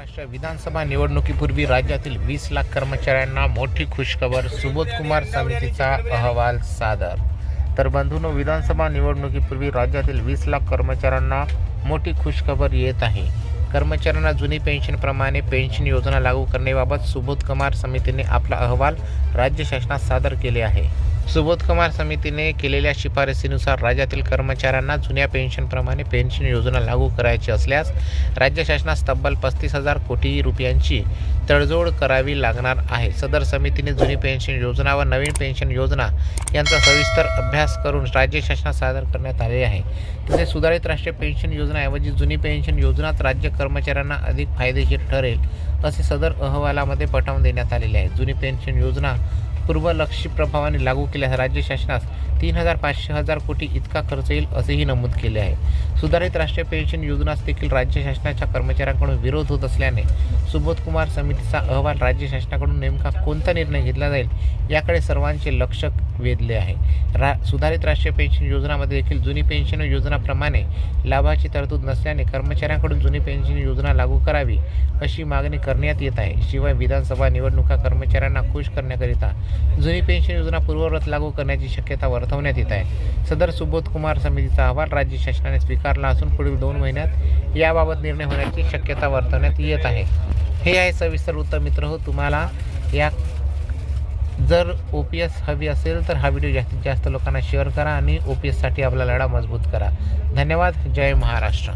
महाराष्ट्र विधानसभा निवडणुकीपूर्वी राज्यातील वीस लाख कर्मचाऱ्यांना मोठी खुशखबर सुबोधकुमार समितीचा अहवाल सादर. तर बंधूंनो विधानसभा निवडणुकीपूर्वी राज्यातील वीस लाख कर्मचाऱ्यांना मोठी खुशखबर येत आहे. कर्मचाऱ्यांना जुनी पेन्शनप्रमाणे पेन्शन योजना लागू करण्याबाबत सुबोधकुमार समितीने आपला अहवाल राज्य शासनात सादर केले आहे. सुबोध कुमार समितीने केलेल्या शिफारसीनुसार राज्यातील कर्मचाऱ्यांना जुन्या पेन्शनप्रमाणे पेन्शन योजना लागू करायची असल्यास राज्य शासनास तब्बल पस्तीस हजार कोटी रुपयांची तडजोड करावी लागणार आहे. सदर समितीने जुनी पेन्शन योजना व नवीन पेन्शन योजना यांचा सविस्तर अभ्यास करून राज्य शासनात सादर करण्यात आले आहे. तसेच सुधारित राष्ट्रीय पेन्शन योजनाऐवजी जुनी पेन्शन योजनाच राज्य कर्मचाऱ्यांना अधिक फायदेशीर ठरेल असे सदर अहवालामध्ये पटवून देण्यात आलेले आहे. जुनी पेन्शन योजना पूर्वलक्षी प्रभावाने लागू केल्यास राज्य शासनास तीन हजार पाचशे हजार कोटी इतका खर्च येईल असेही नमूद केले आहे. सुधारित राष्ट्रीय पेन्शन योजनास देखील राज्य शासनाच्या कर्मचाऱ्यांकडून विरोध होत असल्याने सुबोध कुमार समितीचा अहवाल राज्य शासनाकडून नेमका कोणता निर्णय घेतला जाईल याकडे सर्वांचे लक्ष वेधले आहे. रा सुधारित राष्ट्रीय पेन्शन योजनामध्ये देखील जुनी पेन्शन योजनाप्रमाणे लाभाची तरतूद नसल्याने कर्मचाऱ्यांकडून जुनी पेन्शन योजना लागू करावी अशी मागणी करण्यात येत आहे. शिवाय विधानसभा निवडणुका कर्मचाऱ्यांना खुश करण्याकरिता जुनी पेन्शन योजना पूर्ववत लागू करण्याची शक्यता वर्तवण्यात येत आहे. सदर सुबोध कुमार समितीचा अहवाल राज्य शासनाने स्वीकारला असून पुढील दोन महिन्यात याबाबत निर्णय होण्याची शक्यता वर्तवण्यात येत आहे. हे आहे सविस्तर उत्तर मित्र. हो तुम्हाला या जर ओ पी एस हवी असेल तर हा व्हिडिओ जास्तीत जास्त लोकांना शेअर करा आणि ओ पी एससाठी आपला लढा मजबूत करा. धन्यवाद. जय महाराष्ट्र.